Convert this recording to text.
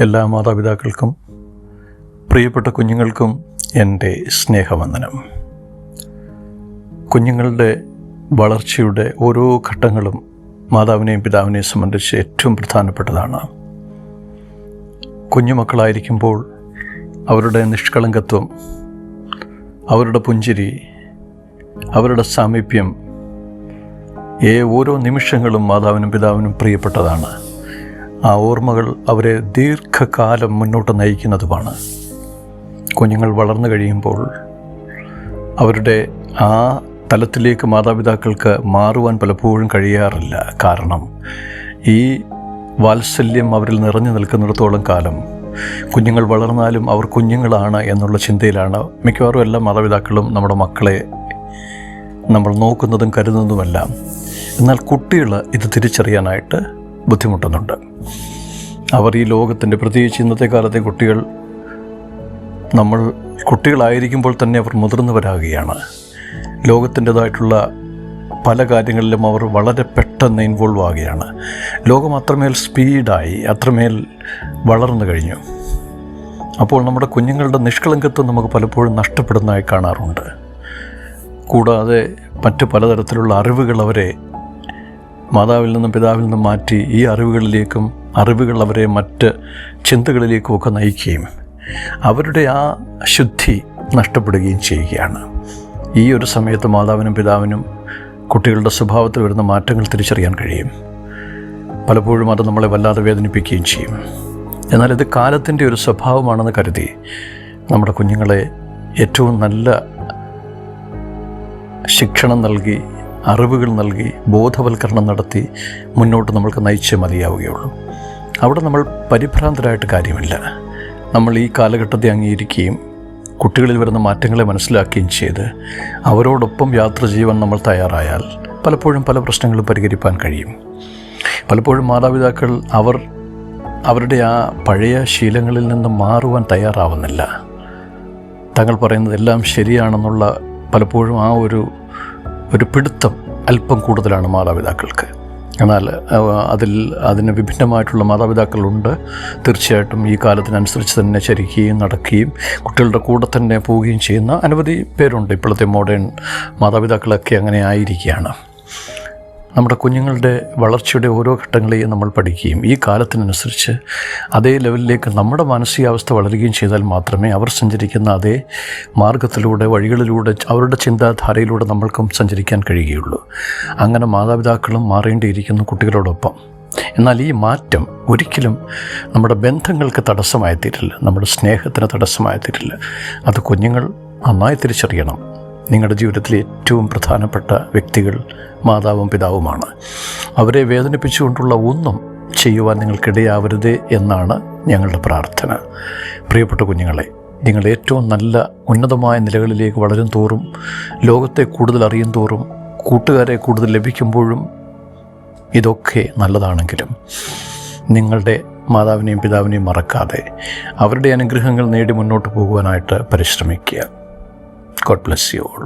എല്ലാ മാതാപിതാക്കൾക്കും പ്രിയപ്പെട്ട കുഞ്ഞുങ്ങൾക്കും എന്റെ സ്നേഹവന്ദനം. കുഞ്ഞുങ്ങളുടെ വളർച്ചയുടെ ഓരോ ഘട്ടങ്ങളും മാതാവിനെയും പിതാവിനെയും സംബന്ധിച്ച് ഏറ്റവും പ്രധാനപ്പെട്ടതാണ്. കുഞ്ഞുമക്കളായിരിക്കുമ്പോൾ അവരുടെ നിഷ്കളങ്കത്വം അവരുടെ പുഞ്ചിരി അവരുടെ സാമീപ്യം ഏ ഓരോ നിമിഷങ്ങളും മാതാവിനും പിതാവിനും പ്രിയപ്പെട്ടതാണ്. ആ ഓർമ്മകൾ അവരെ ദീർഘകാലം മുന്നോട്ട് നയിക്കുന്നതുമാണ്. കുഞ്ഞുങ്ങൾ വളർന്നു കഴിയുമ്പോൾ അവരുടെ ആ തലത്തിലേക്ക് മാതാപിതാക്കൾക്ക് മാറുവാൻ പലപ്പോഴും കഴിയാറില്ല. കാരണം ഈ വാത്സല്യം അവരിൽ നിറഞ്ഞു നിൽക്കുന്നിടത്തോളം കാലം കുഞ്ഞുങ്ങൾ വളർന്നാലും അവർ കുഞ്ഞുങ്ങളാണ് എന്നുള്ള ചിന്തയിലാണ് മിക്കവാറും എല്ലാ മാതാപിതാക്കളും നമ്മുടെ മക്കളെ നമ്മൾ നോക്കുന്നതും കരുതുന്നതുമെല്ലാം. എന്നാൽ കുട്ടികൾ ഇത് തിരിച്ചറിയാനായിട്ട് ബുദ്ധിമുട്ടുന്നുണ്ട്. അവർ ഈ ലോകത്തിന്റെ പ്രത്യേകിച്ച് ഇന്നത്തെ കാലത്തെ കുട്ടികൾ നമ്മൾ കുട്ടികളായിരിക്കുമ്പോൾ തന്നെ അവർ മുതിർന്നവരാകുകയാണ്. ലോകത്തിന്റെതായിട്ടുള്ള പല കാര്യങ്ങളിലും അവർ വളരെ പെട്ടെന്ന് ഇൻവോൾവ് ആകുകയാണ്. ലോകം അത്രമേൽ സ്പീഡായി അത്രമേൽ വളർന്നു കഴിഞ്ഞു. അപ്പോൾ നമ്മുടെ കുഞ്ഞുങ്ങളുടെ നിഷ്കളങ്കത്വം നമുക്ക് പലപ്പോഴും നഷ്ടപ്പെടുന്നതായി കാണാറുണ്ട്. കൂടാതെ മറ്റ് പലതരത്തിലുള്ള അറിവുകൾ അവരെ മാതാവിൽ നിന്നും പിതാവിൽ നിന്നും മാറ്റി ഈ അറിവുകളിലേക്കും അറിവുകൾ അവരെ മറ്റ് ചിന്തകളിലേക്കും ഒക്കെ നയിക്കുകയും അവരുടെ ആ ശുദ്ധി നഷ്ടപ്പെടുകയും ചെയ്യുകയാണ്. ഈ ഒരു സമയത്ത് മാതാവിനും പിതാവിനും കുട്ടികളുടെ സ്വഭാവത്തിൽ വരുന്ന മാറ്റങ്ങൾ തിരിച്ചറിയാൻ കഴിയും. പലപ്പോഴും അത് നമ്മളെ വല്ലാതെ വേദനിപ്പിക്കുകയും ചെയ്യും. എന്നാൽ ഇത് കാലത്തിന്റെ ഒരു സ്വഭാവമാണെന്ന് കരുതി നമ്മുടെ കുഞ്ഞുങ്ങളെ ഏറ്റവും നല്ല ശിക്ഷണം നൽകി അറിവുകൾ നൽകി ബോധവൽക്കരണം നടത്തി മുന്നോട്ട് നമ്മൾക്ക് നയിച്ചേ മതിയാവുകയുള്ളൂ. അവിടെ നമ്മൾ പരിഭ്രാന്തരായിട്ട് കാര്യമില്ല. നമ്മൾ ഈ കാലഘട്ടത്തെ അംഗീകരിക്കുകയും കുട്ടികളിൽ വരുന്ന മാറ്റങ്ങളെ മനസ്സിലാക്കുകയും ചെയ്ത് അവരോടൊപ്പം യാത്ര ചെയ്യുവാൻ നമ്മൾ തയ്യാറായാൽ പലപ്പോഴും പല പ്രശ്നങ്ങളും പരിഹരിപ്പാൻ കഴിയും. പലപ്പോഴും മാതാപിതാക്കൾ അവർ അവരുടെ ആ പഴയ ശീലങ്ങളിൽ നിന്ന് മാറുവാൻ തയ്യാറാവുന്നില്ല. തങ്ങൾ പറയുന്നത് എല്ലാം ശരിയാണെന്നുള്ള പലപ്പോഴും ആ ഒരു ഒരു പിടുത്തം അല്പം കൂടുതലാണ് മാതാപിതാക്കൾക്ക്. എന്നാൽ അതിൽ അതിന് വിഭിന്നമായിട്ടുള്ള മാതാപിതാക്കളുണ്ട്. തീർച്ചയായിട്ടും ഈ കാലത്തിനനുസരിച്ച് തന്നെ ചരിക്കുകയും നടക്കുകയും കുട്ടികളുടെ കൂടെ തന്നെ പോവുകയും ചെയ്യുന്ന അനവധി പേരുണ്ട്. ഇപ്പോഴത്തെ മോഡേൺ മാതാപിതാക്കളൊക്കെ അങ്ങനെ ആയിരിക്കുകയാണ്. നമ്മുടെ കുഞ്ഞുങ്ങളുടെ വളർച്ചയുടെ ഓരോ ഘട്ടങ്ങളെയും നമ്മൾ പഠിക്കുകയും ഈ കാലത്തിനനുസരിച്ച് അതേ ലെവലിലേക്ക് നമ്മുടെ മാനസികാവസ്ഥ വളരുകയും ചെയ്താൽ മാത്രമേ അവർ സഞ്ചരിക്കുന്ന അതേ മാർഗത്തിലൂടെ വഴികളിലൂടെ അവരുടെ ചിന്താധാരയിലൂടെ നമ്മൾക്കും സഞ്ചരിക്കാൻ കഴിയുകയുള്ളൂ. അങ്ങനെ മാതാപിതാക്കളും മാറേണ്ടിയിരിക്കുന്നു കുട്ടികളോടൊപ്പം. എന്നാൽ ഈ മാറ്റം ഒരിക്കലും നമ്മുടെ ബന്ധങ്ങൾക്ക് തടസ്സമായി തീരില്ല നമ്മുടെ സ്നേഹത്തിന് തടസ്സമായി തീരില്ല അത് കുഞ്ഞുങ്ങൾ നന്നായി തിരിച്ചറിയണം. നിങ്ങളുടെ ജീവിതത്തിലെ ഏറ്റവും പ്രധാനപ്പെട്ട വ്യക്തികൾ മാതാവും പിതാവുമാണ്. അവരെ വേദനിപ്പിച്ചുകൊണ്ടുള്ള ഒന്നും ചെയ്യുവാൻ നിങ്ങൾക്കിടയാവരുത് എന്നാണ് ഞങ്ങളുടെ പ്രാർത്ഥന. പ്രിയപ്പെട്ട കുഞ്ഞുങ്ങളെ നിങ്ങൾ ഏറ്റവും നല്ല ഉന്നതമായ നിലകളിലേക്ക് വളരും തോറും ലോകത്തെ കൂടുതൽ അറിയും തോറും കൂട്ടുകാരെ കൂടുതൽ ലഭിക്കുമ്പോഴും ഇതൊക്കെ നല്ലതാണെങ്കിലും നിങ്ങളുടെ മാതാവിനെയും പിതാവിനെയും മറക്കാതെ അവരുടെ അനുഗ്രഹങ്ങൾ നേടി മുന്നോട്ട് പോകുവാനായിട്ട് പരിശ്രമിക്കുക. God bless you all